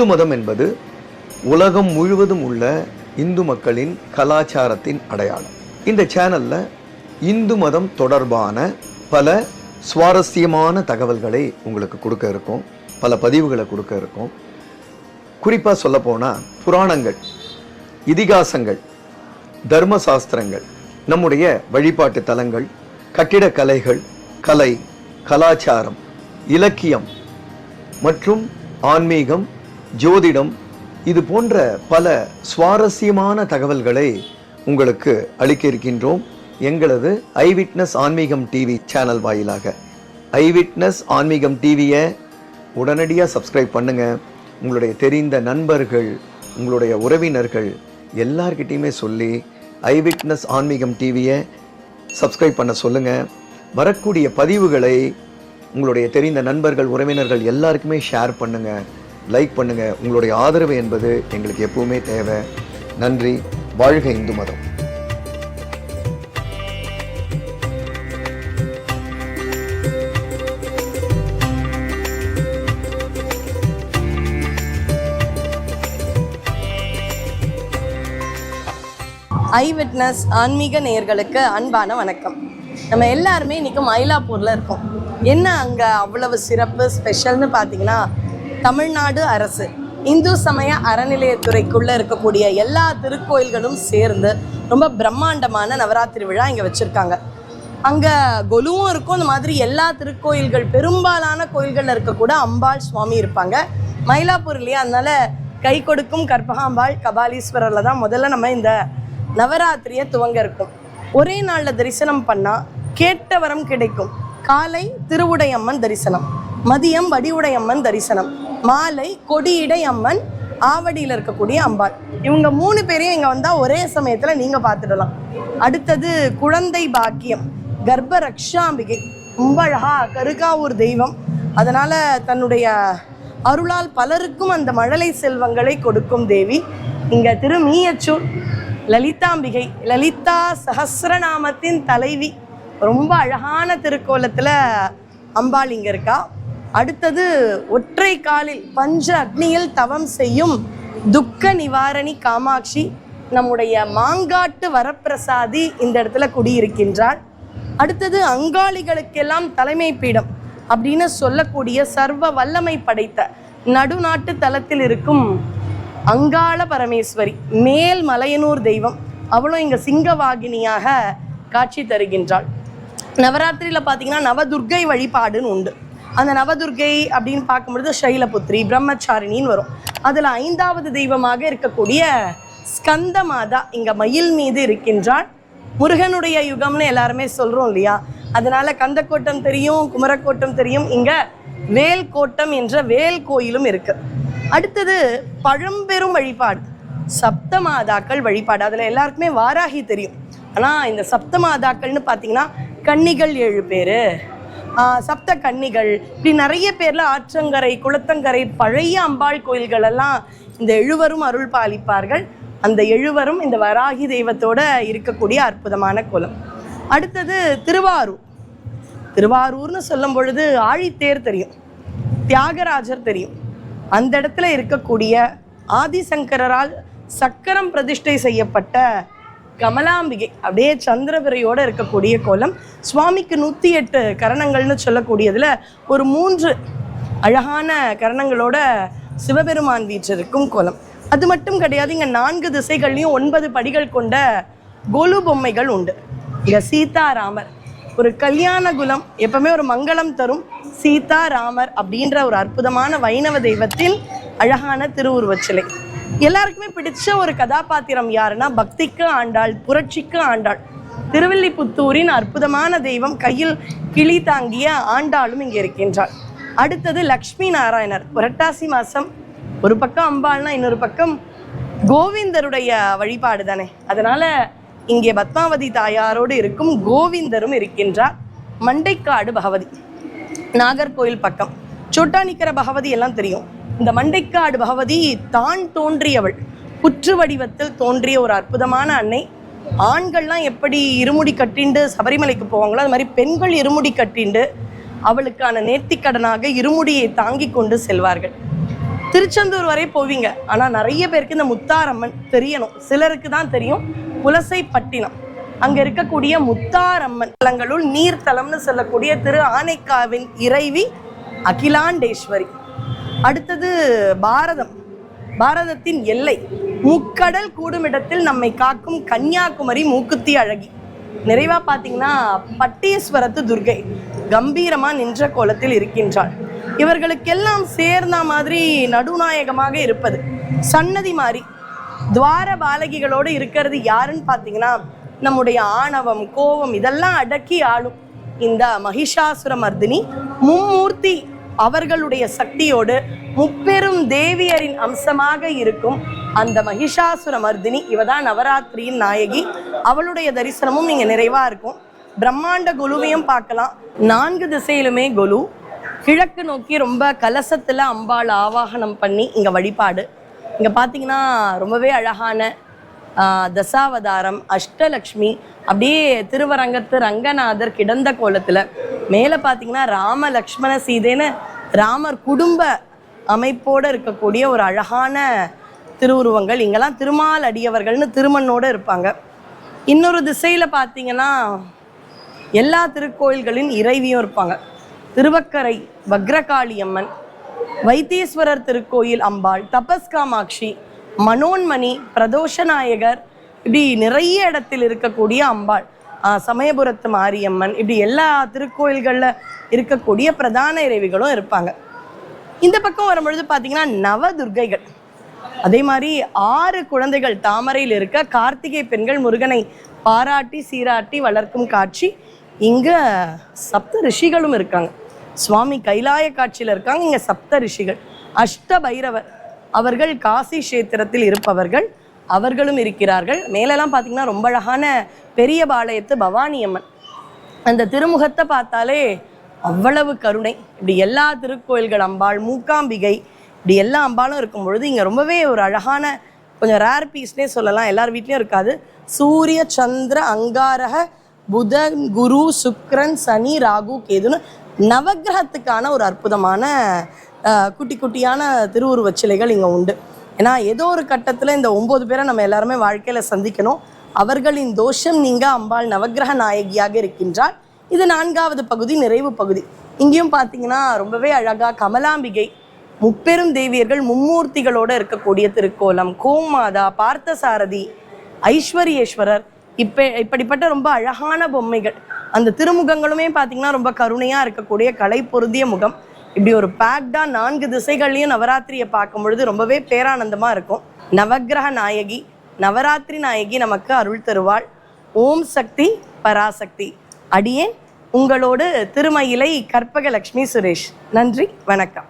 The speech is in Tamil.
இந்து மதம் என்பது உலகம் முழுவதும் உள்ள இந்து மக்களின் கலாச்சாரத்தின் அடையாளம். இந்த சேனல்ல இந்து மதம் தொடர்பான பல சுவாரஸ்யமான தகவல்களை உங்களுக்கு கொடுக்க இருக்கும். பல பதிவுகளை கொடுக்க இருக்கும். குறிப்பாக சொல்லப்போனால் புராணங்கள் இதிகாசங்கள் தர்ம சாஸ்திரங்கள் நம்முடைய வழிபாட்டு தலங்கள் கட்டிடக்கலைகள் கலை கலாச்சாரம் இலக்கியம் மற்றும் ஆன்மீகம் ஜோதிடம் இது போன்ற பல சுவாரஸ்யமான தகவல்களை உங்களுக்கு அளிக்க இருக்கின்றோம் எங்களது ஐவிட்னஸ் ஆன்மீகம் டிவி சேனல் வாயிலாக. ஐவிட்னஸ் ஆன்மீகம் டிவியை உடனடியாக சப்ஸ்கிரைப் பண்ணுங்கள் உங்களுடைய தெரிந்த நண்பர்கள் உங்களுடைய உறவினர்கள் எல்லார்கிட்டயுமே சொல்லி ஐவிட்னஸ் ஆன்மீகம் டிவியை சப்ஸ்கிரைப் பண்ண சொல்லுங்கள் வரக்கூடிய பதிவுகளை உங்களுடைய தெரிந்த நண்பர்கள் உறவினர்கள் எல்லாருக்குமே ஷேர் பண்ணுங்கள் லைக் பண்ணுங்க. உங்களுடைய ஆதரவு என்பது எங்களுக்கு எப்பவுமே தேவை. நன்றி. வாழ்க இந்து மதம். ஐ விட்னஸ் ஆன்மீக நேயர்களுக்கு அன்பான வணக்கம். நம்ம எல்லாருமே இன்னைக்கு மயிலாப்பூரில் இருக்கோம். என்ன அங்கே அவ்வளவு சிறப்பு ஸ்பெஷல்னு பார்த்தீங்கன்னா தமிழ்நாடு அரசு இந்து சமய அறநிலையத்துறைக்குள்ளே இருக்கக்கூடிய எல்லா திருக்கோயில்களும் சேர்ந்து ரொம்ப பிரம்மாண்டமான நவராத்திரி விழா இங்கே வச்சுருக்காங்க. அங்கே கொலுவும் இருக்கும் இந்த மாதிரி எல்லா திருக்கோயில்கள் பெரும்பாலான கோயில்களில் இருக்கக்கூட அம்பாள் சுவாமி இருப்பாங்க. மயிலாப்பூர் இல்லையா? அதனால கை கொடுக்கும் கற்பகாம்பாள் கபாலீஸ்வரரில் தான் முதல்ல நம்ம இந்த நவராத்திரியை துவங்க இருக்கும். ஒரே நாளில் தரிசனம் பண்ணால் கேட்ட வரம் கிடைக்கும். காலை திருவுடையம்மன் தரிசனம் மதியம் வடிவுடையம்மன் தரிசனம். மாலை கொடியிடை அம்மன் ஆவடியில் இருக்கக்கூடிய அம்பாள். இவங்க மூணு பேரையும் இங்கே வந்தால் ஒரே சமயத்தில் நீங்கள் பார்த்துடலாம். அடுத்தது குழந்தை பாக்கியம் கர்ப்ப ரக்ஷாம்பிகை. ரொம்ப அழகா கருகாவூர் தெய்வம். அதனால் தன்னுடைய அருளால் பலருக்கும் அந்த மழலை செல்வங்களை கொடுக்கும் தேவி. இங்கே திரு மீயச்சூர் லலிதாம்பிகை லலிதா சஹஸ்ரநாமத்தின் தலைவி. ரொம்ப அழகான திருக்கோலத்தில் அம்பாள் இங்கே இருக்கா. அடுத்தது ஒற்றை காலில் பஞ்ச அக்னியில் தவம் செய்யும் துக்க நிவாரணி காமாட்சி நம்முடைய மாங்காட்டு வரப்பிரசாதி இந்த இடத்துல குடியிருக்கின்றாள் அடுத்தது அங்காளிகளுக்கெல்லாம் தலைமை பீடம் அப்படின்னு சொல்லக்கூடிய சர்வ வல்லமை படைத்த நடுநாட்டு தலத்தில் இருக்கும் அங்காள பரமேஸ்வரி மேல் மலையனூர் தெய்வம். அவளும் இங்கே சிங்கவாகினியாக காட்சி தருகின்றாள். நவராத்திரியில் பார்த்தீங்கன்னா நவதுர்க்கை வழிபாடுன்னு உண்டு. அந்த நவதுர்க்கை அப்படின்னு பார்க்கும்பொழுது சைலபுத்திரி பிரம்மச்சாரிணின்னு வரும். அதில் ஐந்தாவது தெய்வமாக இருக்கக்கூடிய ஸ்கந்த மாதா இங்கே மயில் மீது இருக்கின்றாள். முருகனுடைய யுகம்னு எல்லாருமே சொல்கிறோம் இல்லையா? அதனால கந்தக்கோட்டம் தெரியும் குமரக்கோட்டம் தெரியும் இங்கே வேல் கோட்டம் என்ற வேல் கோயிலும் இருக்கு. அடுத்தது பழம்பெரும் வழிபாடு சப்தமாதாக்கள் வழிபாடு. அதில் எல்லாருக்குமே வாராகி தெரியும். ஆனால் இந்த சப்தமாதாக்கள்னு பார்த்தீங்கன்னா கன்னிகள் ஏழு பேர் சப்த கன்னிகள். இப்படி நிறைய பேர்ல ஆற்றங்கரை குளத்தங்கரை பழைய அம்பாள் கோயில்கள் எல்லாம் இந்த எழுவரும் அருள் பாலிப்பார்கள். அந்த எழுவரும் இந்த வராகி தெய்வத்தோட இருக்கக்கூடிய அற்புதமான குலம் அடுத்தது திருவாரூர். திருவாரூர்னு சொல்லும் பொழுது ஆழித்தேர் தெரியும். தியாகராஜர் தெரியும். அந்த இடத்துல இருக்கக்கூடிய ஆதிசங்கரால் சக்கரம் பிரதிஷ்டை செய்யப்பட்ட கமலாம்பிகை அப்படியே சந்திரபிரையோட இருக்கக்கூடிய கோலம் சுவாமிக்கு நூற்றி எட்டு கரணங்கள்னு சொல்லக்கூடியதுல ஒரு மூன்று அழகான கரணங்களோட சிவபெருமான் வீற்றிருக்கும் கோலம். அது மட்டும் கிடையாது இங்கே நான்கு திசைகள்லையும் ஒன்பது படிகள் கொண்ட கொலு பொம்மைகள் உண்டு. இங்கே சீதாராமர் ஒரு கல்யாண குலம் எப்பவுமே ஒரு மங்களம் தரும் சீதா ராமர் அப்படின்ற ஒரு அற்புதமான வைணவ தெய்வத்தின் அழகான திருவுருவச் சிலை எல்லாருக்குமே பிடிச்ச ஒரு கதாபாத்திரம் யாருன்னா பக்திக்கு ஆண்டாள் புரட்சிக்கு ஆண்டாள். திருவில்லிபுத்தூரின் அற்புதமான தெய்வம் கையில் கிளி தாங்கிய ஆண்டாளும் இங்கே இருக்கின்றாள். அடுத்தது லக்ஷ்மி நாராயணர். புரட்டாசி மாதம் ஒரு பக்கம் அம்பாள்னா இன்னொரு பக்கம் கோவிந்தருடைய வழிபாடு தானே. அதனால இங்கே பத்மாவதி தாயாரோடு இருக்கும் கோவிந்தரும் இருக்கின்றார். மண்டைக்காடு பகவதி. நாகர்கோயில் பக்கம். சோட்டானிக்கிற பகவதி எல்லாம் தெரியும். இந்த மண்டைக்காடு பகவதி தான் தோன்றியவள். புற்று வடிவத்தில் தோன்றிய ஒரு அற்புதமான அன்னை. ஆண்கள்லாம் எப்படி இருமுடி கட்டிண்டு சபரிமலைக்கு போவாங்களோ அது மாதிரி பெண்கள் இருமுடி கட்டிண்டு அவளுக்கான நேர்த்திக்கடனாக இருமுடியை தாங்கி கொண்டு செல்வார்கள். திருச்செந்தூர் வரை போவீங்க. ஆனால் நிறைய பேருக்கு இந்த முத்தாரம்மன் தெரியணும். சிலருக்கு தான் தெரியும். புலசைப்பட்டினம். அங்கே இருக்கக்கூடிய முத்தாரம்மன் தலங்களுள் நீர்த்தலம்னு சொல்லக்கூடிய திரு ஆனைக்காவின் இறைவி அகிலாண்டேஸ்வரி. அடுத்தது பாரதம். பாரதத்தின் எல்லை. முக்கடல் கூடுமிடத்தில் நம்மை காக்கும் கன்னியாகுமரி மூக்குத்தி அழகி. நிறைவா பார்த்தீங்கன்னா பட்டீஸ்வரத்து துர்கை கம்பீரமா நின்ற கோலத்தில் இருக்கின்றாள். இவர்களுக்கெல்லாம் சேர்ந்த மாதிரி நடுநாயகமாக இருப்பது. சன்னதி மாதிரி துவார பாலகிகளோடு இருக்கிறது யாருன்னு பார்த்தீங்கன்னா நம்முடைய ஆணவம் கோபம் இதெல்லாம் அடக்கி ஆளும் இந்த மகிஷாசுர மர்தினி மும்மூர்த்தி அவர்களுடைய சக்தியோடு முப்பெரும் தேவியரின் அம்சமாக இருக்கும் அந்த மகிஷாசுர மர்தினி இவதான் நவராத்திரியின் நாயகி. அவளுடைய தரிசனமும் இங்க நிறைவா இருக்கும். பிரம்மாண்ட குலுவையும் பார்க்கலாம். நான்கு திசையிலுமே குலு. கிழக்கு நோக்கி ரொம்ப கலசத்துல அம்பாள் ஆவாகனம் பண்ணி இங்க வழிபாடு. இங்க பார்த்தீங்கன்னா ரொம்பவே அழகான தசாவதாரம் அஷ்டலக்ஷ்மி அப்படியே திருவரங்கத்து ரங்கநாதர் கிடந்த கோலத்துல. மேலே பார்த்தீங்கன்னா ராம லக்ஷ்மண சீதைன்னு ராமர் குடும்ப அமைப்போடு இருக்கக்கூடிய ஒரு அழகான திருவுருவங்கள். இங்கெல்லாம் திருமால் அடியவர்கள்னு திருமண்ணோடு இருப்பாங்க. இன்னொரு திசையில் பார்த்தீங்கன்னா எல்லா திருக்கோயில்களின் இறைவியும் இருப்பாங்க. திருவக்கரை வக்ரகாளி அம்மன் வைத்தீஸ்வரர் திருக்கோயில் அம்பாள் தபஸ்காமாட்சி மனோன்மணி பிரதோஷநாயகர் இப்படி நிறைய இடத்தில் இருக்கக்கூடிய அம்பாள். சமயபுரத்து மாரியம்மன் இப்படி எல்லா திருக்கோயில்களில் இருக்கக்கூடிய பிரதான இறைவிகளும் இருப்பாங்க. இந்த பக்கம் வரும்பொழுது பார்த்தீங்கன்னா நவதுர்கைகள். அதே மாதிரி ஆறு குழந்தைகள் தாமரையில் இருக்க கார்த்திகை பெண்கள் முருகனை பாராட்டி சீராட்டி வளர்க்கும் காட்சி. இங்கே சப்த ரிஷிகளும் இருக்காங்க. சுவாமி கைலாய காட்சியில் இருக்காங்க இங்கே சப்த ரிஷிகள். அஷ்ட பைரவர். அவர்கள் காசி கஷேத்திரத்தில் இருப்பவர்கள். அவர்களும் இருக்கிறார்கள். மேலெல்லாம் பார்த்தீங்கன்னா ரொம்ப அழகான பெரிய பாளையத்து பவானி அம்மன். அந்த திருமுகத்தை பார்த்தாலே அவ்வளவு கருணை. இப்படி எல்லா திருக்கோயில்கள் அம்பாள் மூக்காம்பிகை இப்படி எல்லா அம்பாலும் இருக்கும் பொழுது இங்கே ரொம்பவே ஒரு அழகான கொஞ்சம் ரேர் பீஸ்னே சொல்லலாம். எல்லார் வீட்லேயும் இருக்காது. சூரிய சந்திர அங்காரக புதன் குரு சுக்ரன் சனி ராகு கேதுன்னு நவக்கிரகத்துக்கான ஒரு அற்புதமான குட்டி குட்டியான திருவுருவச் சிலைகள் இங்கே உண்டு. ஏன்னா ஏதோ ஒரு கட்டத்தில் இந்த ஒம்பது பேரை நம்ம எல்லாருமே வாழ்க்கையில் சந்திக்கணும். அவர்களின் தோஷம் நீங்க அம்பாள் நவக்கிரக நாயகியாக இருக்கின்றாள். இது நான்காவது பகுதி நிறைவு பகுதி. இங்கேயும் பார்த்தீங்கன்னா ரொம்பவே அழகா கமலாம்பிகை முப்பெரும் தேவியர்கள் மும்மூர்த்திகளோடு இருக்கக்கூடிய திருக்கோலம் கோமாதா பார்த்தசாரதி ஐஸ்வரியேஸ்வரர் இப்ப இப்படிப்பட்ட ரொம்ப அழகான பொம்மைகள். அந்த திருமுகங்களுமே பார்த்தீங்கன்னா ரொம்ப கருணையாக இருக்கக்கூடிய கலை பொருந்திய முகம். இப்படி ஒரு பேக்டா நான்கு திசைகள்லையும் நவராத்திரியை பார்க்கும் பொழுது ரொம்பவே பேரானந்தமா இருக்கும். நவக்கிரக நாயகி நவராத்திரி நாயகி நமக்கு அருள் தருவாள். ஓம் சக்தி பராசக்தி. அடியேன் உங்களோடு திருமயிலை கற்பகலட்சுமி சுரேஷ். நன்றி வணக்கம்.